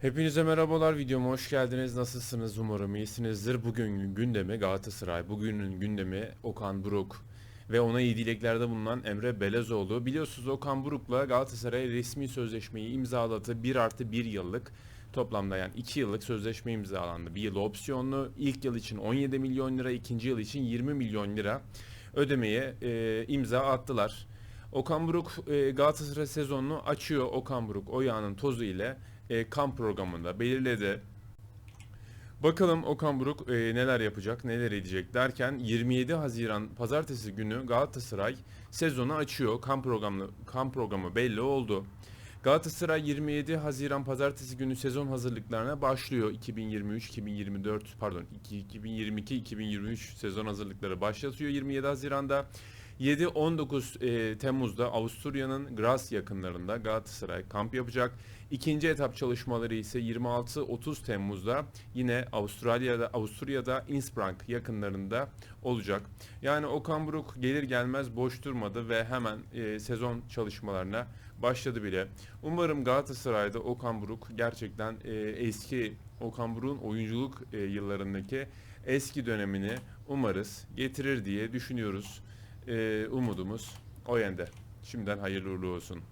Hepinize merhabalar videoma hoş geldiniz. Nasılsınız? Umarım iyisinizdir. Bugün gündemi Galatasaray. Bugünün gündemi Okan Buruk ve ona iyi dileklerde bulunan Emre Belezoğlu. Biliyorsunuz Okan Buruk'la Galatasaray resmi sözleşmeyi imzaladı. 1 artı 1 yıllık toplamda yani 2 yıllık sözleşme imzalandı. Bir yıl opsiyonlu. İlk yıl için 17 milyon lira, ikinci yıl için 20 milyon lira ödemeye e, imza attılar. Okan Buruk e, Galatasaray sezonunu açıyor. Okan Buruk o yağının tozu ile e, kamp programında belirledi. Bakalım Okan Buruk e, neler yapacak, neler edecek derken 27 Haziran pazartesi günü Galatasaray sezonu açıyor. Kamp programı kamp programı belli oldu. Galatasaray 27 Haziran pazartesi günü sezon hazırlıklarına başlıyor. 2023-2024 pardon 2022-2023 sezon hazırlıkları başlatıyor 27 Haziran'da. 7-19 e, Temmuz'da Avusturya'nın Graz yakınlarında Galatasaray kamp yapacak. İkinci etap çalışmaları ise 26-30 Temmuz'da yine Avustralya'da Avusturya'da Innsbruck yakınlarında olacak. Yani Okan Buruk gelir gelmez boş durmadı ve hemen e, sezon çalışmalarına başladı bile. Umarım Galatasaray'da Okan Buruk gerçekten e, eski Okan Buruk'un oyunculuk e, yıllarındaki eski dönemini umarız getirir diye düşünüyoruz. E, umudumuz o yönde. Şimdiden hayırlı uğurlu olsun.